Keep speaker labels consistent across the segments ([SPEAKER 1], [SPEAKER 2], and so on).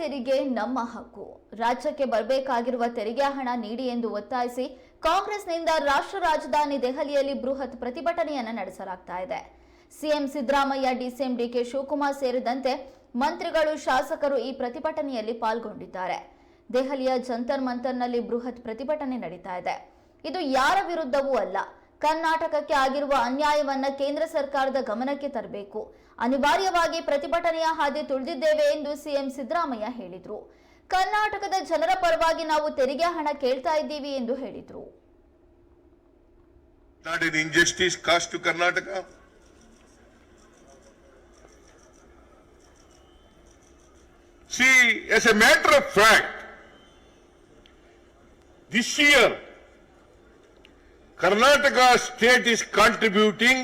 [SPEAKER 1] ತೆರಿಗೆ ನಮ್ಮ ಹಕ್ಕು. ರಾಜ್ಯಕ್ಕೆ ಬರಬೇಕಾಗಿರುವ ತೆರಿಗೆ ಹಣ ನೀಡಿ ಎಂದು ಒತ್ತಾಯಿಸಿ ಕಾಂಗ್ರೆಸ್ನಿಂದ ರಾಷ್ಟ್ರ ರಾಜಧಾನಿ ದೆಹಲಿಯಲ್ಲಿ ಬೃಹತ್ ಪ್ರತಿಭಟನೆಯನ್ನು ನಡೆಸಲಾಗ್ತಾ ಇದೆ. CM Siddaramaiah, DCM DK Shivakumar ಸೇರಿದಂತೆ ಮಂತ್ರಿಗಳು, ಶಾಸಕರು ಈ ಪ್ರತಿಭಟನೆಯಲ್ಲಿ ಪಾಲ್ಗೊಂಡಿದ್ದಾರೆ. ದೆಹಲಿಯ ಜಂತರ್ ಮಂತರ್ನಲ್ಲಿ ಬೃಹತ್ ಪ್ರತಿಭಟನೆ ನಡೀತಾ ಇದೆ. ಇದು ಯಾರ ವಿರುದ್ಧವೂ ಅಲ್ಲ ಕರ್ನಾಟಕಕ್ಕೆ ಆಗಿರುವ ಅನ್ಯಾಯವನ್ನ ಕೇಂದ್ರ ಸರ್ಕಾರದ ಗಮನಕ್ಕೆ ತರಬೇಕು. ಅನಿವಾರ್ಯವಾಗಿ ಪ್ರತಿಭಟನೆಯ ಹಾದಿ ತುಳಿದಿದ್ದೇವೆ ಎಂದು ಸಿಎಂ ಸಿದ್ದರಾಮಯ್ಯ ಹೇಳಿದರು. ಕರ್ನಾಟಕದ ಜನರ ಪರವಾಗಿ ನಾವು ತೆರಿಗೆ ಹಣ ಕೇಳ್ತಾ ಇದ್ದೀವಿ ಎಂದು ಹೇಳಿದರು.
[SPEAKER 2] Not an injustice caused to Karnataka? See, as a matter of fact, this year, Karnataka state is contributing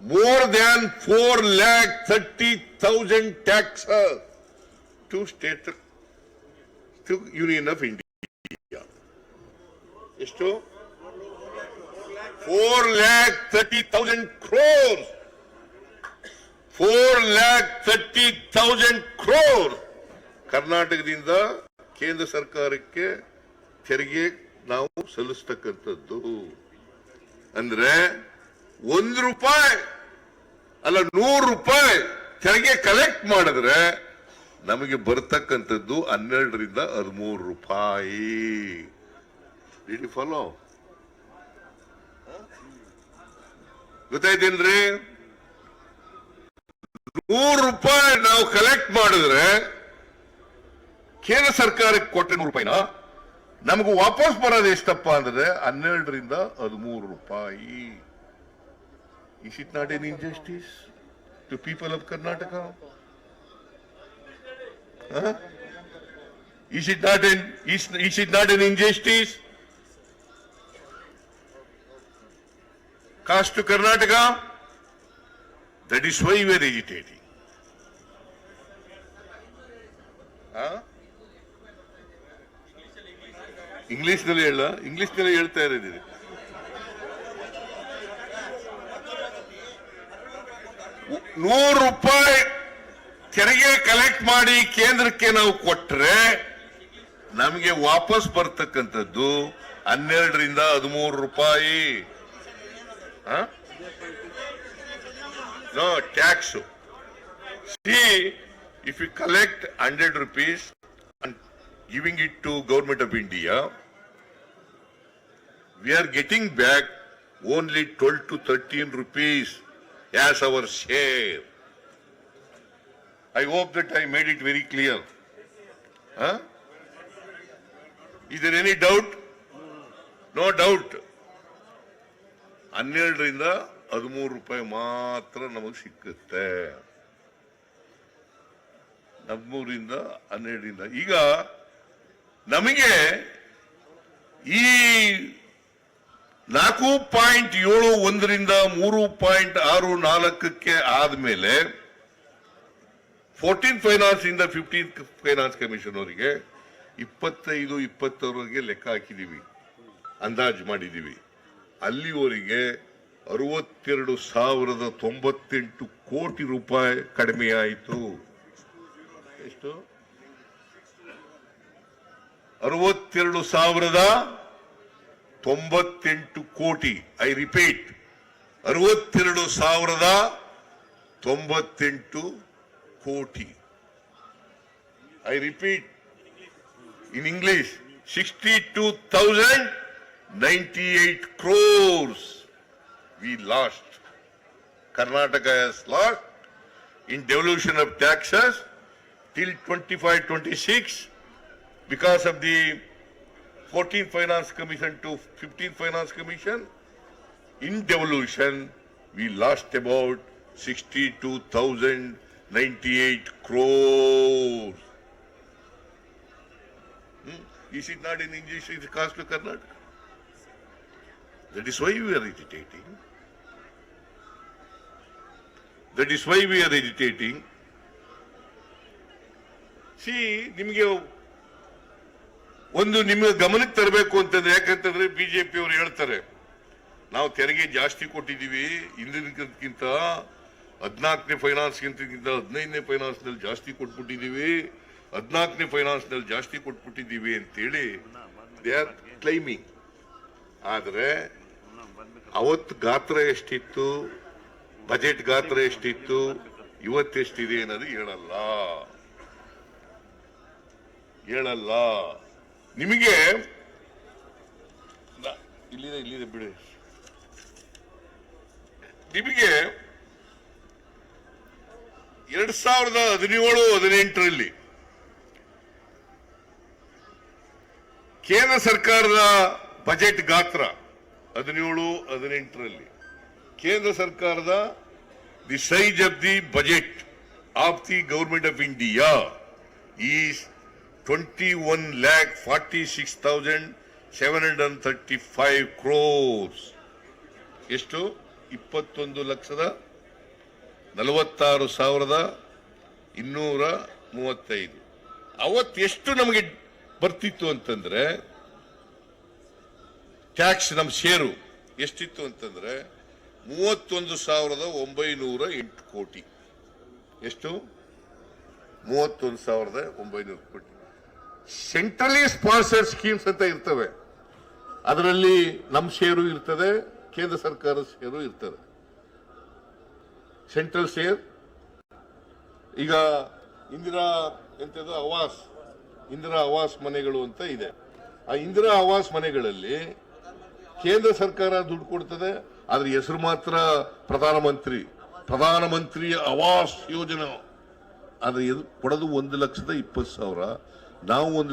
[SPEAKER 2] more than four lakh thirty thousand tax to state to union of India ಎಷ್ಟು four lakh thirty thousand crore four lakh thirty thousand crore ಕರ್ನಾಟಕದಿಂದ ಕೇಂದ್ರ ಸರ್ಕಾರಕ್ಕೆ ತೆರಿಗೆ ನಾವು ಸಲ್ಲಿಸ್ತಕ್ಕಂಥದ್ದು. ಅಂದ್ರೆ ಒಂದು ರೂಪಾಯಿ ಅಲ್ಲ ನೂರು ರೂಪಾಯಿ ತೆರಿಗೆ ಕಲೆಕ್ಟ್ ಮಾಡಿದ್ರೆ ನಮಗೆ ಬರ್ತಕ್ಕಂಥದ್ದು ಹನ್ನೆರಡರಿಂದ ಹದಿಮೂರು ರೂಪಾಯಿ. ಡಿಡ್ ಫಾಲೋ ಗೊತ್ತಾಯ್ತೇನ್ರಿ? ನೂರು ರೂಪಾಯಿ ನಾವು ಕಲೆಕ್ಟ್ ಮಾಡಿದ್ರೆ ಕೇಂದ್ರ ಸರ್ಕಾರಕ್ಕೆ ಕೊಟ್ಟ ನೂರು ರೂಪಾಯಿನ? ನಮಗೂ ವಾಪಸ್ ಬರೋದು ಎಷ್ಟಪ್ಪ ಅಂದ್ರೆ ಹನ್ನೆರಡರಿಂದ ಹದಿಮೂರು ರೂಪಾಯಿ is it not an injustice to people of Karnataka is it not an is it not an injustice cost to Karnataka. That is why we are ಇಂಗ್ಲಿಷ್ನಲ್ಲಿ ಹೇಳ ಇಂಗ್ಲಿಷ್ನಲ್ಲಿ ಹೇಳ್ತಾ ಇರೋದಿದೆ. ನೂರು ರೂಪಾಯಿ ತೆರಿಗೆ ಕಲೆಕ್ಟ್ ಮಾಡಿ ಕೇಂದ್ರಕ್ಕೆ ನಾವು ಕೊಟ್ರೆ ನಮಗೆ ವಾಪಸ್ ಬರ್ತಕ್ಕಂಥದ್ದು ಹನ್ನೆರಡರಿಂದ ಹದಿಮೂರು ರೂಪಾಯಿ. Tax see if you collect hundred rupees 100 rupees and giving it to government of India, we are getting back only 12 to 13 rupees as our share. I hope that I made it very clear. Huh? Is there any doubt? No doubt. ಹನ್ನೆರಡರಿಂದ ಹದಿಮೂರು ರೂಪಾಯಿ ಮಾತ್ರ ನಮಗೆ ಸಿಕ್ಕುತ್ತೆ ಹದಿಮೂರಿಂದ ಹನ್ನೆರಡರಿಂದ ಈಗ ನಮಗೆ ಈ ನಾಲ್ಕು ಪಾಯಿಂಟ್ ಏಳು ಒಂದರಿಂದ ಮೂರು ಪಾಯಿಂಟ್ ಆರು ನಾಲ್ಕಕ್ಕೆ ಆದ್ಮೇಲೆ ಫೋರ್ಟೀನ್ ಫೈನಾನ್ಸ್ ಇಂದ ಫಿಫ್ಟೀನ್ ಫೈನಾನ್ಸ್ ಕಮಿಷನ್ ಅವರಿಗೆ ಇಪ್ಪತ್ತೈದು, ಇಪ್ಪತ್ತರವರೆಗೆ ಲೆಕ್ಕ ಹಾಕಿದೀವಿ. ಅಂದಾಜು ಮಾಡಿದೀವಿ. ಅಲ್ಲಿವರೆಗೆ ಅರವತ್ತೆರಡು ಸಾವಿರದ ತೊಂಬತ್ತೆಂಟು ಕೋಟಿ ರೂಪಾಯಿ ಕಡಿಮೆ ಆಯಿತು ಎಷ್ಟು? ಅರವತ್ತೆರಡು ಸಾವಿರದ ತೊಂಬತ್ತೆಂಟು ಕೋಟಿ ಐ ರಿಪೀಟ್ ಅರವತ್ತೆರಡು ಸಾವಿರದ ತೊಂಬತ್ತೆಂಟು ಕೋಟಿ I repeat in English, 62,098 crores we lost. Karnataka has lost in devolution of taxes till 25-26 because of the 14th Finance Commission to 15th Finance Commission. In devolution, we lost about 62,098 crores. Is it not an injustice it caused to Karnataka? That is why we are agitating. That is why we are agitating. See, ನಿಮಗೆ ಒಂದು ನಿಮ್ಮ ಗಮನಕ್ಕೆ ತರಬೇಕು ಅಂತಂದ್ರೆ ಯಾಕಂತಂದ್ರೆ BJP ಅವರು ಹೇಳ್ತಾರೆ. ನಾವು ತೆರಿಗೆ ಜಾಸ್ತಿ ಕೊಟ್ಟಿದ್ದೀವಿ ಹಿಂದಿನಕ್ಕಿಂತ ಹದಿನಾಲ್ಕನೇ ಫೈನಾನ್ಸ್ ಹದಿನೈದನೇ ಫೈನಾನ್ಸ್ನಲ್ಲಿ ಜಾಸ್ತಿ ಕೊಟ್ಬಿಟ್ಟಿದ್ದೀವಿ, ಹದಿನಾಲ್ಕನೇ ಫೈನಾನ್ಸ್ನಲ್ಲಿ ಜಾಸ್ತಿ ಕೊಟ್ಬಿಟ್ಟಿದ್ದೀವಿ ಅಂತೇಳಿ ದೇ ಆರ್ ಕ್ಲೈಮಿಂಗ್ ಆದರೆ ಅವತ್ತು ಗಾತ್ರ ಎಷ್ಟಿತ್ತು ಬಜೆಟ್ ಗಾತ್ರ ಎಷ್ಟಿತ್ತು, ಇವತ್ತೆಷ್ಟಿದೆ ಅನ್ನೋದು ಹೇಳಲ್ಲ. ಹೇಳಲ್ಲ. ನಿಮಗೆ ಇಲ್ಲಿದೆ ಇಲ್ಲಿದೆ ಬಿಡಿ. ನಿಮಗೆ ಎರಡ್ ಸಾವಿರದ ಹದಿನೇಳು ಹದಿನೆಂಟರಲ್ಲಿ ಕೇಂದ್ರ ಸರ್ಕಾರದ ಬಜೆಟ್ ಗಾತ್ರ ಹದಿನೇಳು ಹದಿನೆಂಟರಲ್ಲಿ ಕೇಂದ್ರ ಸರ್ಕಾರದ the size of the budget of the government of India is twenty one lakh forty six thousand seven hundred and thirty five crores ಎಷ್ಟು? ಇಪ್ಪತ್ತೊಂದು ಲಕ್ಷದ ನಲವತ್ತಾರು ಸಾವಿರದ ಇನ್ನೂರ ಮೂವತ್ತೈದು. ಅವತ್ತು ಎಷ್ಟು ನಮಗೆ ಬರ್ತಿತ್ತು ಅಂತಂದ್ರೆ ಟ್ಯಾಕ್ಸ್ ನಮ್ಮ ಶೇರು ಎಷ್ಟಿತ್ತು ಅಂತಂದ್ರೆ, ಮೂವತ್ತೊಂದು ಸಾವಿರದ ಒಂಬೈನೂರ ಎಂಟು ಕೋಟಿ. ಎಷ್ಟು? ಮೂವತ್ತೊಂದು ಸಾವಿರದ ಒಂಬೈನೂರು ಕೋಟಿ. ಸೆಂಟ್ರಲಿ ಸ್ಪಾನ್ಸರ್ಡ್ ಸ್ಕೀಮ್ಸ್ ಅಂತ ಇರ್ತವೆ. ಅದರಲ್ಲಿ ನಮ್ಮ ಷೇರು ಇರ್ತದೆ, ಕೇಂದ್ರ ಸರ್ಕಾರದ ಷೇರು ಇರ್ತದೆ. ಸೆಂಟ್ರಲ್ ಶೇರ್ ಈಗ ಇಂದಿರಾ ಎಂತದು, ಆವಾಸ್, ಇಂದಿರಾ ಆವಾಸ್ ಮನೆಗಳು ಅಂತ ಇದೆ. ಆ ಇಂದಿರಾ ಆವಾಸ್ ಮನೆಗಳಲ್ಲಿ ಕೇಂದ್ರ ಸರ್ಕಾರ ದುಡ್ಡು ಕೊಡ್ತದೆ, ಆದ್ರೆ ಹೆಸರು ಮಾತ್ರ ಪ್ರಧಾನಮಂತ್ರಿ ಪ್ರಧಾನಮಂತ್ರಿ ಆವಾಸ್ ಯೋಜನೆ. ಅದು ಇದು ಕೊಡೋದು ಒಂದು ಲಕ್ಷದ ಇಪ್ಪತ್ತು ಸಾವಿರ. ನಾವು ಒಂದು